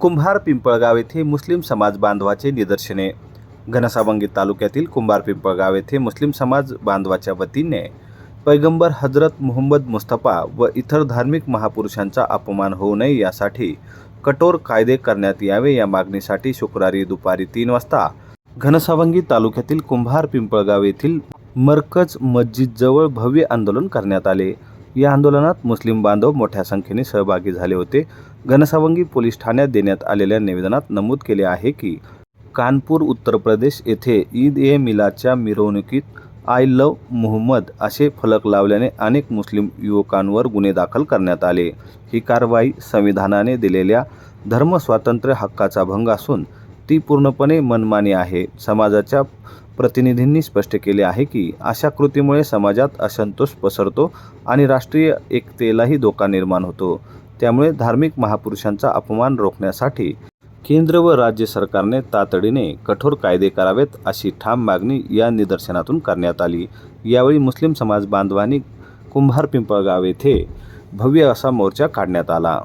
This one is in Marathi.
कुंभार पिंपळगाव येथे मुस्लिम समाज बांधवाचे निदर्शने. घनसावंगी तालुक्यातील कुंभार पिंपळगाव येथे मुस्लिम समाज बांधवाच्या वतीने पैगंबर हजरत मोहम्मद मुस्तफा व इतर धार्मिक महापुरुषांचा अपमान होऊ नये यासाठी कठोर कायदे करण्यात यावे या मागणीसाठी शुक्रवारी दुपारी तीन वाजता घनसावंगी तालुक्यातील कुंभार पिंपळगाव येथील मरकज मस्जिदजवळ भव्य आंदोलन करण्यात आले. या आंदोलनात मुस्लिम बांधव मोठ्या संख्येने सहभागी झाले होते. घनसावंगी पोलीस ठाण्यात देण्यात आलेल्या निवेदनात नमूद केले आहे की कानपूर उत्तर प्रदेश येथे ईद ए मिलाच्या मिरवणुकीत आय लव मोहम्मद असे फलक लावल्याने अनेक मुस्लिम युवकांवर गुन्हे दाखल करण्यात आले. ही कारवाई संविधानाने दिलेल्या धर्मस्वातंत्र्य हक्काचा भंग असून ती पूर्णपणे मनमानी आहे. समाजाच्या प्रतिनिधींनी स्पष्ट केले आहे की अशा कृतीमुळे समाजात असंतोष पसरतो आणि राष्ट्रीय एकतेलाही धोका निर्माण होतो. त्यामुळे धार्मिक महापुरुषांचा अपमान रोखण्यासाठी केंद्र व राज्य सरकारने तातडीने कठोर कायदे करावेत अशी ठाम मागणी या निदर्शनातून करण्यात आली. यावेळी मुस्लिम समाज बांधवांनी कुंभार पिंपळगाव येथे भव्य असा मोर्चा काढण्यात आला.